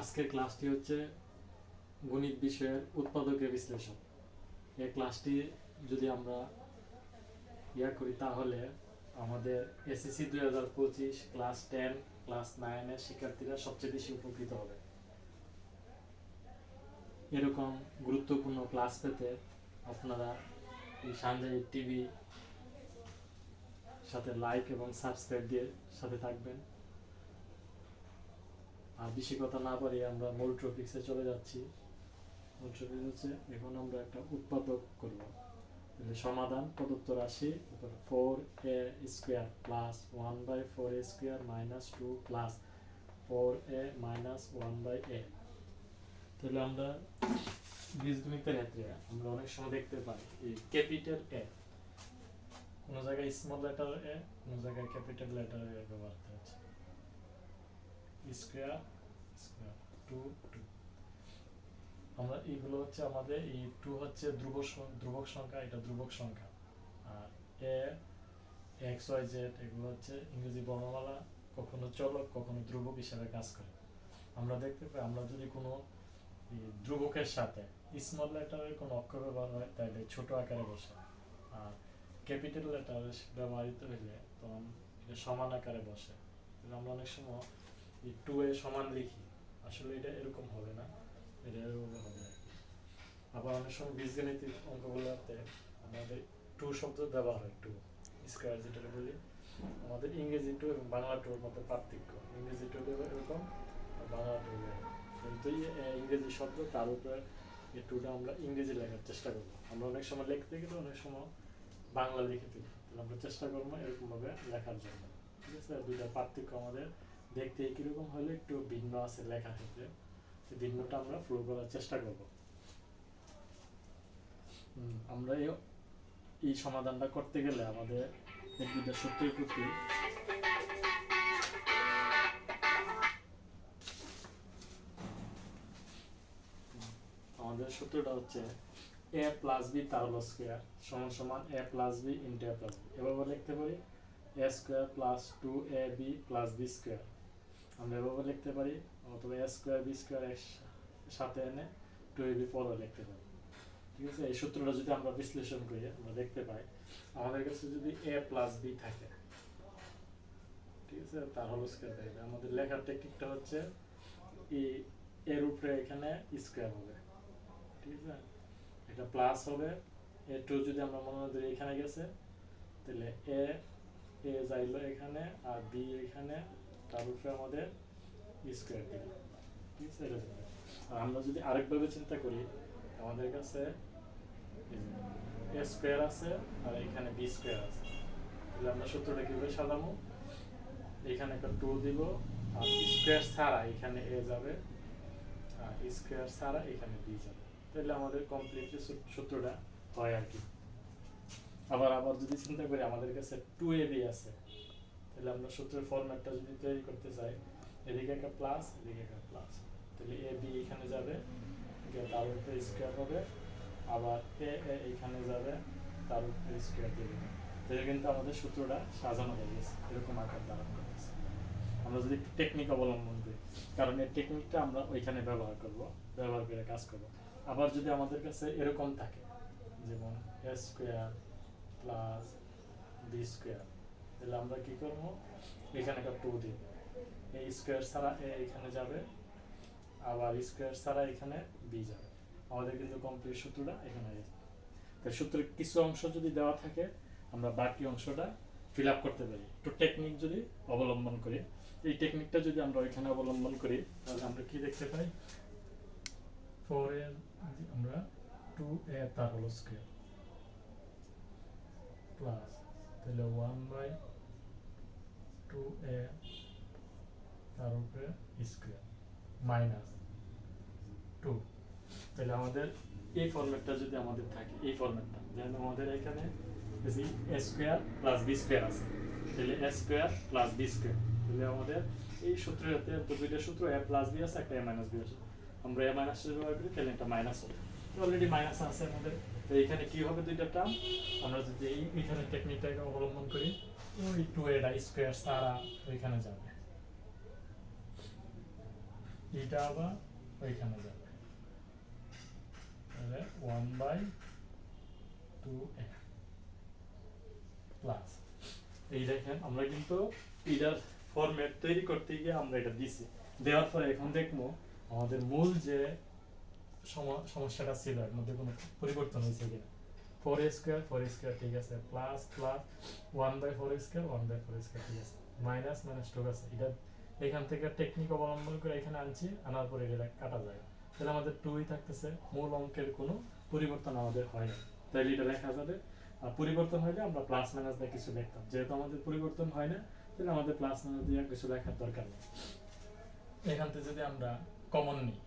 আজকের ক্লাসটি হচ্ছে গণিত বিষয়ের উৎপাদকের বিশ্লেষণ। এই ক্লাসটি যদি আমরা ইয়া করি, তাহলে আমাদের এসএসসি দুই হাজার পঁচিশ ক্লাস টেন ক্লাস নাইনের শিক্ষার্থীরা সবচেয়ে বেশি উপকৃত হবে। এরকম গুরুত্বপূর্ণ ক্লাস পেতে আপনারা এই সানজাই টিভি সাথে লাইক এবং সাবস্ক্রাইব দিয়ে সাথে থাকবেন। আর বেশি কথা না পারি আমরা মূল টপিক্সে চলে যাচ্ছি। মূল টপিক হচ্ছে, এখন আমরা একটা উৎপাদক করব। তাহলে সমাধান, প্রদত্ত রাশি four a square plus one by four a square minus two plus four a minus one by a তাহলে আমরা বীজগণিতের ক্ষেত্রে আমরা অনেক সময় দেখতে পাই এই ক্যাপিটাল এ কোনো জায়গায় স্মল লেটার এ কোনো জায়গায় ক্যাপিটাল লেটার এ ব্যবহার করা হচ্ছে। আমরা এইগুলো হচ্ছে আমাদের এই টু হচ্ছে ধ্রুব সং- ধ্রুবক সংখ্যা, এটা ধ্রুবক সংখ্যা। আর এ এক্স ওয়াই জেড এগুলো হচ্ছে ইংরেজি বর্ণমালা, কখনো চলক, কখনো ধ্রুবক হিসাবে কাজ করে। আমরা দেখতে পাই, আমরা যদি কোনো ধ্রুবকের সাথে স্মল লেটারের কোনো অক্ষর ব্যবহার হয়, তাহলে ছোট আকারে বসে। আর ক্যাপিটাল লেটার ব্যবহৃত হইলে তখন এটা সমান আকারে বসে। আমরা অনেক সময় টু এ সমান লিখি। আসলে এটা এরকম হবে না। এটা এরকম হবে কি। আবার অনেক সময় বীজগণিতিক অঙ্কগুলোতে আমাদের টু শব্দ ব্যবহার হয় টু স্কোয়ার যেটা বলি। আমাদের ইংরেজি টু এবং বাংলা টুর মধ্যে পার্থক্য। ইংরেজি টু এরকম বাংলা টু কিন্তু ইংরেজি শব্দ তার উপরে এই টুটা আমরা ইংরেজি লেখার চেষ্টা করব। আমরা অনেক সময় লিখতে গেলে অনেক সময় বাংলা লিখে ফেলি। তাহলে আমরা চেষ্টা করব এরকমভাবে লেখার জন্য। ঠিক আছে? দুইটা পার্থক্য আমাদের দেখতে কীরকম হলে একটু ভিন্ন আছে লেখার ক্ষেত্রে এই ভিন্নটা আমরা প্রুভ করার চেষ্টা করব। আমরা এই সমাধানটা করতে গেলে আমাদের দুইটা সত্যের প্রতি আমাদের সূত্রটা হচ্ছে এ প্লাস বি তার হলো স্কোয়ার সমান সমান a plus b into a plus b এভাবে লিখতে পারি a square plus two a b plus b square আমরা এভাবে লিখতে পারি, অথবা এ স্কোয়ার বি স্কোয়ার এর সাথে এনে টু এ বি পরও লিখতে পারি। ঠিক আছে? এই সূত্রটা যদি আমরা বিশ্লেষণ করি, আমরা দেখতে পাই, আমাদের কাছে যদি এ প্লাস বি থাকে, ঠিক আছে? তার হলো স্কোয়ার থাকবে আমাদের লেখার টেকনিকটা হচ্ছে ই এর উপরে এখানে স্কোয়ার হবে। ঠিক আছে? এটা প্লাস হবে। এ টু যদি আমরা মনে করি এখানে গেছে, তাহলে এ এ যাইলো এখানে, আর বি এখানে তার উপরে আমাদের স্কোয়ার আমরা যদি আরেকভাবে চিন্তা করি, আমাদের কাছে আছে আর এখানে বি স্কোয়ার আছে। তাহলে আমরা সূত্রটা কীভাবে সাজাবো? এখানে একটা টু দিব, আর স্কোয়ার ছাড়া এখানে এ যাবে, আর স্কোয়ার ছাড়া এখানে বি যাবে। তাহলে আমাদের কমপ্লিটলি সূত্রটা হয় আর কি। আবার আবার যদি চিন্তা করি, আমাদের কাছে টু এ বি আছে। তাহলে আমরা সূত্রের ফরম্যাটটা যদি তৈরি করতে চাই এদিকে একটা প্লাস এদিকে একটা প্লাস তাহলে এ বি এখানে যাবে তার উপরে স্কোয়ার হবে আবার এ এখানে যাবে তার উপরে স্কোয়ার দিয়ে দেবে তাহলে কিন্তু আমাদের সূত্রটা সাজানো হয়ে গেছে এরকম আকার ধারণ করতেছে আমরা যদি একটু টেকনিক অবলম্বন করি কারণ এই টেকনিকটা আমরা ওইখানে ব্যবহার করব ব্যবহার করে কাজ করব আবার যদি আমাদের কাছে এরকম থাকে যেমন a square plus b square তাহলে আমরা কি করব? এখানে একটা টু দিব এই স্কোয়ার ছাড়া এ এখানে যাবে, আবার স্কোয়ার ছাড়া এখানে বি যাবে। আমাদের কিন্তু কমপ্লিট সূত্রটা এখানে হয়ে তাই সূত্রের কিছু অংশ যদি দেওয়া থাকে, আমরা বাকি অংশটা ফিল আপ করতে পারি। একটু টেকনিক যদি অবলম্বন করি। এই টেকনিকটা যদি আমরা ওইখানে অবলম্বন করি, তাহলে আমরা কি দেখতে পাই? ফোর এর আমরা টু এ তার হলো স্কোয়ার প্লাস তাহলে ওয়ান বাই টু এ তার উপরে স্কোয়ার মাইনাস টু তাহলে আমাদের এই ফরম্যাটটা যদি আমাদের থাকে, এই ফরম্যাটটা যেন আমাদের এখানে a square plus b square আছে, তাহলে a square plus b square তাহলে আমাদের এই সূত্রেতে দুইটা সূত্র এ প্লাস বি আছে, একটা এ মাইনাস বি আছে। আমরা এ মাইনাস ব্যবহার করি, তাহলে এটা মাইনাস হবে। অলরেডি মাইনাস আছে আমাদের। তো এখানে কি হবে দুইটা টার্ম আমরা যদি এই, এখানে টেকনিকটাকে অবলম্বন করি ওই স্কোয়ার ওইখানে যাবে। এটা আবার ওইখানে যাবে। তাহলে ওয়ান বাই টু প্লাস এই দেখেন, আমরা কিন্তু এটার ফরম্যাট তৈরি করতে গিয়ে আমরা এটা দিছি। দেওয়ার পরে এখন দেখব আমাদের মূল যে সম- সমস্যাটা ছিল, এর মধ্যে কোনো পরিবর্তন হয়েছে কিনা। Four a square, four square ঠিক আছে plus plus one by four square one by four square ঠিক আছে মাইনাস মাইনাস টু আছে। এটা এখান থেকে টেকনিক অবলম্বন করে এখানে আনছি, আনার পরে এটা কাটা যায়। তাহলে আমাদের টুই থাকতেছে, মূল অঙ্কের কোনো পরিবর্তন আমাদের হয় না। তাহলে এটা লেখা যাবে, আর পরিবর্তন হলে আমরা প্লাস মাইনাস দিয়ে কিছু লিখতাম। যেহেতু আমাদের পরিবর্তন হয় না, তাহলে আমাদের প্লাস মাইনাস দিয়ে কিছু লেখার দরকার নেই। এখান থেকে যদি আমরা কমন নিই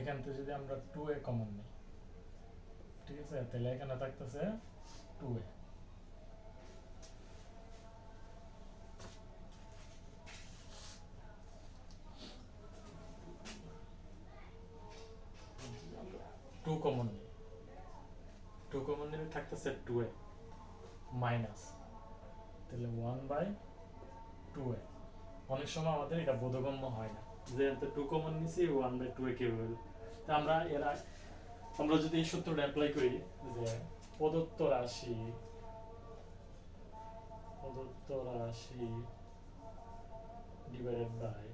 এখান থেকে যদি আমরা টু এ কমন নিই ঠিক আছে তাহলে এখানে থাকতেছে two a two common two common নিলে থাকতেছে টু এ মাইনাস তাহলে ওয়ান বাই টু এ অনেক সময় আমাদের এটা বোধগম্য হয় না। যে টু কমন নিছি ওয়ান বাই টু এ? তা আমরা এরা আমরা যদি এই সূত্রটা অ্যাপ্লাই করি যে প্রদত্ত রাশি প্রদত্ত রাশি ডিভাইডেড বাই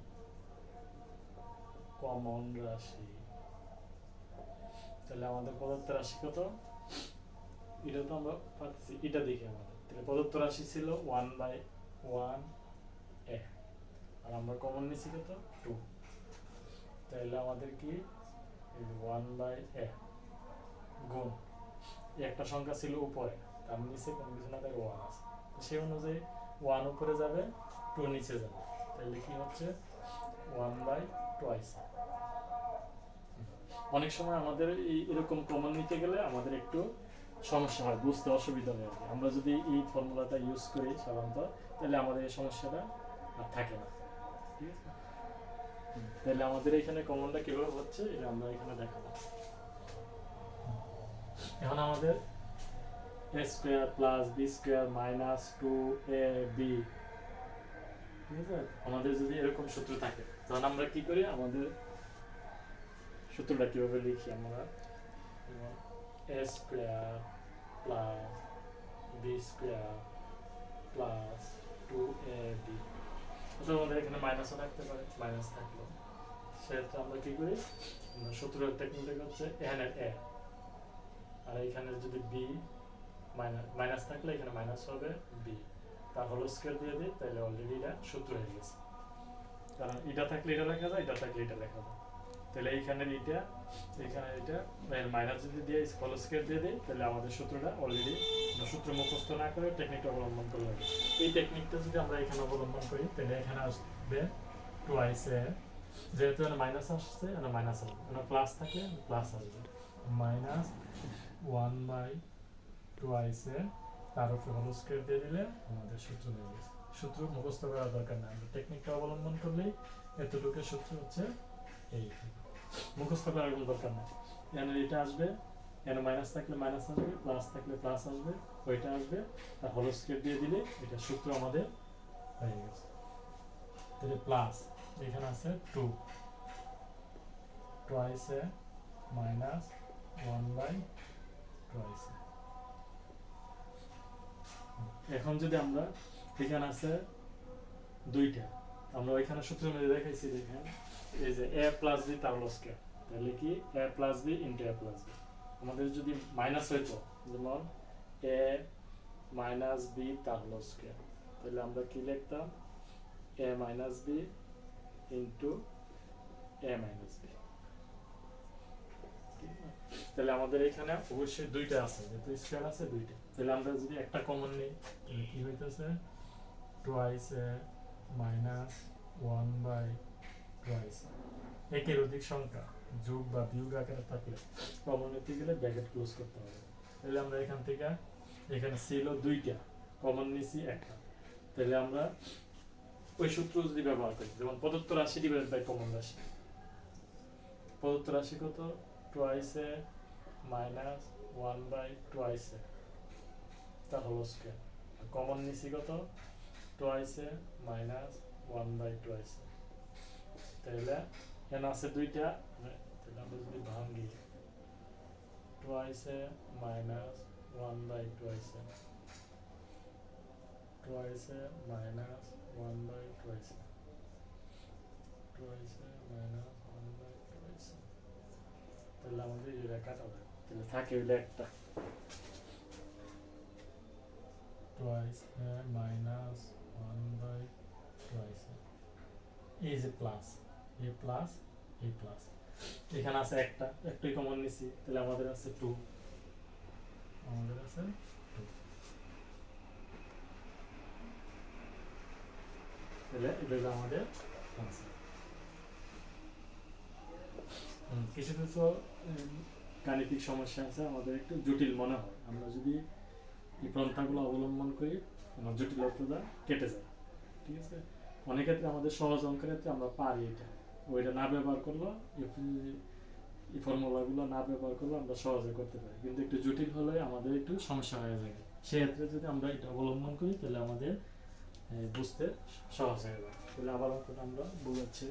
কমন রাশি, তাহলে আমাদের প্রদত্ত রাশি কত? এটা তো আমরা পাচ্ছি এটা দেখি আমাদের। তাহলে প্রদত্ত রাশি ছিল ওয়ান বাই ওয়ান এ আর আমরা কমন নিচ্ছি কত? টু তাহলে আমাদের কি? ওয়ান বাই এ গুণ। একটা সংখ্যা ছিল উপরে। তার নিচে কোনো কিছু না থাকে ওয়ান আছে। সেই অনুযায়ী ওয়ান উপরে যাবে টু নিচে যাবে। তাহলে কি হচ্ছে? ওয়ান বাই টোয়াইস অনেক সময় আমাদের এই এরকম কমন নিতে গেলে আমাদের একটু সমস্যা হয়, বুঝতে অসুবিধা হয় আমরা যদি এই ফর্মুলাটা ইউজ করি সাধারণত তাহলে আমাদের এই সমস্যাটা আর থাকে না। ঠিক আছে? তাহলে আমাদের এখানে কমনটা কীভাবে হচ্ছে, এটা আমরা এখানে দেখাবো। এখন আমাদের a square plus b square minus two a b ঠিক আছে? আমাদের যদি এরকম সূত্র থাকে তখন আমরা কি করি? আমাদের সূত্রটা কীভাবে লিখি আমরা? A square plus b square plus two a b আমাদের এখানে মাইনাসও থাকতে পারে মাইনাস থাকল সেক্ষেত্রে আমরা কি করি? সূত্রের টেকনিক হচ্ছে এখানে এ আর এখানে যদি বি মাইনাস থাকলে এখানে মাইনাস হবে বি তার হোল স্কোয়ার দিয়ে দিই, তাহলে অলরেডি এটা সূত্র হয়ে গেছে। কারণ এটা থাকলে এটা লেখা যায়, এটা থাকলে এটা লেখা যায়। তাহলে এইখানের এটা এখানে এটা মাইনাস যদি দিয়ে হোল স্কোয়ার দিয়ে দিই, তাহলে আমাদের সূত্রটা অলরেডি সূত্র মুখস্থ না করে টেকনিকটা অবলম্বন করলে হবে। এই টেকনিকটা যদি আমরা এখানে অবলম্বন করি, তাহলে এখানে আসবে টোয়াইস এ। যেহেতু মাইনাস আসছে মাইনাস আসবে। প্লাস থাকলে প্লাস আসবে। Minus one by twice a তার উপরে হোল স্কোয়ার দিয়ে দিলে আমাদের সূত্র হয়ে গেছে। সূত্র মুখস্থ করার দরকার নাই, আমরা টেকনিকটা অবলম্বন করলেই এতটুকু সূত্র হচ্ছে এই। মুখস্থ করার কোনো দরকার নেই। এখানে এটা আসবে এখানে মাইনাস থাকলে মাইনাস আসবে প্লাস থাকলে প্লাস আসবে, ওইটা আসবে তার হোল স্কোয়ার দিয়ে দিলে এটা সূত্র আমাদের হয়ে গেছে। তাহলে প্লাস এখানে আছে two twice a minus one by twice এখন যদি আমরা এখানে আছে দুইটা, আমরা ওইখানে সূত্রের মধ্যে দেখাইছি, দেখেন। এই যে এ প্লাস বি তার হোল স্কয়ার তাহলে কি? A plus b into a plus b আমাদের যদি মাইনাস হইতো যেমন এ মাইনাস বি তার হোল স্কয়ার তাহলে আমরা কি লিখতাম? A minus b into a minus b তাহলে আমাদের এখানে অবশ্যই দুইটা আছে, যেহেতু স্কয়ার আছে দুইটা। তাহলে আমরা যদি একটা কমন নিই, তাহলে কি হইতেছে? Twice a minus one by twice একের অধিক সংখ্যা, যোগ বা বিয়োগ আকারে থাকলে কমন নিতে গেলে? ব্র্যাকেট ক্লোজ করতে হবে। তাহলে আমরা এখান থেকে, এখানে ছিল দুইটা কমন নিছি একটা। তাহলে আমরা ওই সূত্র যদি ব্যবহার করি, যেমন প্রদত্ত রাশি ডিভাইড বাই কমন রাশি। প্রদত্ত রাশি কত? Twice a minus one by twice a. তার হোল স্কোয়ার কমন নিছি কত? Twice a minus one by twice a. তাহলে এখানে আছে দুইটা। মানে তাহলে আমরা যদি ভাঙি twice a minus one by twice a twice a minus one by twice a twice a minus one by twice a তাহলে আমাদের এই রেখাটা হবে তাহলে থাকে হইলে একটা twice minus one by twice এই যে plus a plus a plus এখানে আছে একটা একটাই কমন নিছি, তাহলে আমাদের আছে টু আমাদের আছে টু তাহলে এটা হলো আমাদের answer। কিছু কিছু গাণিতিক সমস্যা আছে, আমাদের একটু জটিল মনে হয়। আমরা যদি এই পন্থাগুলো অবলম্বন করি, আমার জটিলতাটা কেটে যায়, ঠিক আছে? অনেক ক্ষেত্রে আমাদের সহজ অঙ্কের ক্ষেত্রে আমরা পারি এটা। ওইটা না ব্যবহার করলে, এই- ফর্মুলাগুলো না ব্যবহার করলে আমরা সহজে করতে পারি। কিন্তু একটু জটিল হলে আমাদের একটু সমস্যা হয়ে যায়। সেক্ষেত্রে যদি আমরা এটা অবলম্বন করি, তাহলে আমাদের বুঝতে সহজ হয়ে যায়। তাহলে আবার অঙ্কটা আমরা বুঝাচ্ছি।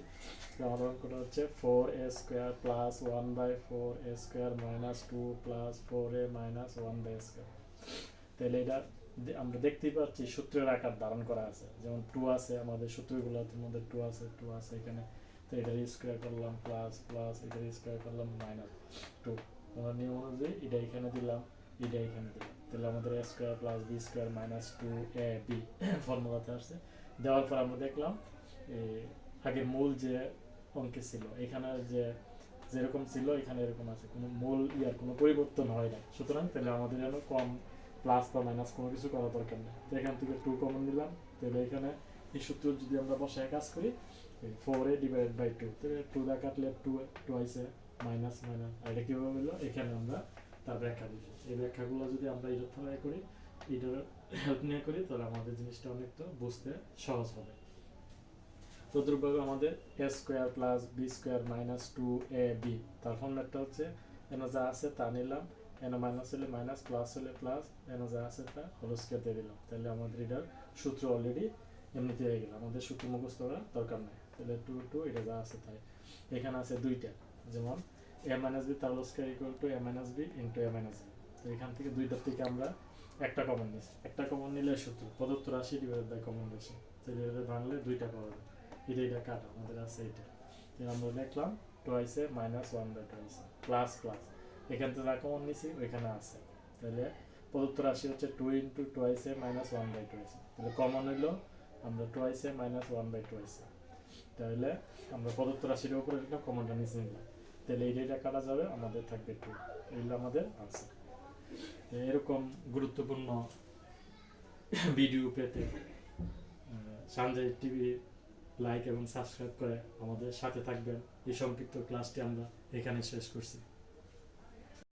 আমার অঙ্কটা হচ্ছে four a square plus one by four a square minus two plus four a minus one by square তাহলে এটা আমরা দেখতেই পাচ্ছি সূত্রের আকার ধারণ করা আছে। যেমন টু আছে, আমাদের সূত্রগুলোর মধ্যে টু আছে টু আছে এখানে। তো এটার স্কোয়ার করলাম প্লাস প্লাস এটার স্কোয়ার করলাম মাইনাস টু আমরা নিয়ম অনুযায়ী এটা এখানে দিলাম, এটা এখানে দিলাম। তাহলে আমাদের a square plus b square minus two a b ফর্মুলাতে আসছে। দেওয়ার পর আমরা দেখলাম এই আগে মূল যে অঙ্কে ছিল, এখানে যে যেরকম ছিল, এখানে এরকম আছে। কোনো মূল ইয়ার কোনো পরিবর্তন হয় না সুতরাং তাহলে আমাদের যেন কম প্লাস বা মাইনাস কোনো কিছু করা দরকার নেই। তো এখান থেকে টু কমন নিলাম। তাহলে এখানে এই সূত্র যদি আমরা বসায় কাজ করি four a divide by two তাহলে টু দা কাটলে টু টু আইসে মাইনাস মাইনাস এটা কীভাবে হলো? এখানে আমরা তার ব্যাখ্যা দিচ্ছি এই ব্যাখ্যাগুলো যদি আমরা এটার থেকে করি এটার হেল্প নিয়ে করি, তাহলে আমাদের জিনিসটা অনেকটা বুঝতে সহজ হবে। তো দ্রব্যভাবে আমাদের a square plus b square minus two a b তার ফর্মুলাটা হচ্ছে এন যা আছে তা নিলাম এন মাইনাস হলে মাইনাস প্লাস হলে প্লাস এন যা আছে তা স্কোয়ার দিয়ে দিলাম। তাহলে আমাদের এটার সূত্র অলরেডি এমনিতে হয়ে গেল। আমাদের সূত্র মুখস্থ করার দরকার নেই। তাহলে টু টু এটা যা আছে তাই। এখানে আছে দুইটা, যেমন এ মাইনাস বি তার square equal to a minus b into a minus b তো এখান থেকে দুইটার থেকে আমরা একটা কমন নিচ্ছি একটা কমন নিলে সূত্র প্রদত্ত রাশি ডিভাইড বাই কমন রাশি তাহলে এটা ভাঙলে দুইটা পাওয়া যাবে এটা এটা কাটা। আমাদের আছে এটা। আমরা দেখলাম twice a minus one by twice a plus plus এখান থেকে যা কমন নিছি, ওইখানে আছে। তাহলে প্রদত্ত রাশি হচ্ছে two into twice a minus one by twice a তাহলে কমন হইল আমরা twice a minus one by twice a তাহলে আমরা প্রদত্ত রাশির উপরে একটা কমনটা নিচে নিলাম। তাহলে এই এটা কাটা যাবে। আমাদের থাকবে টু এগুলো আমাদের আনসার এরকম গুরুত্বপূর্ণ ভিডিও পেতে সানজাই টিভি লাইক এবং সাবস্ক্রাইব করে আমাদের সাথে থাকবেন। এই সংক্ষিপ্ত ক্লাসটি আমরা এখানে শেষ করছি।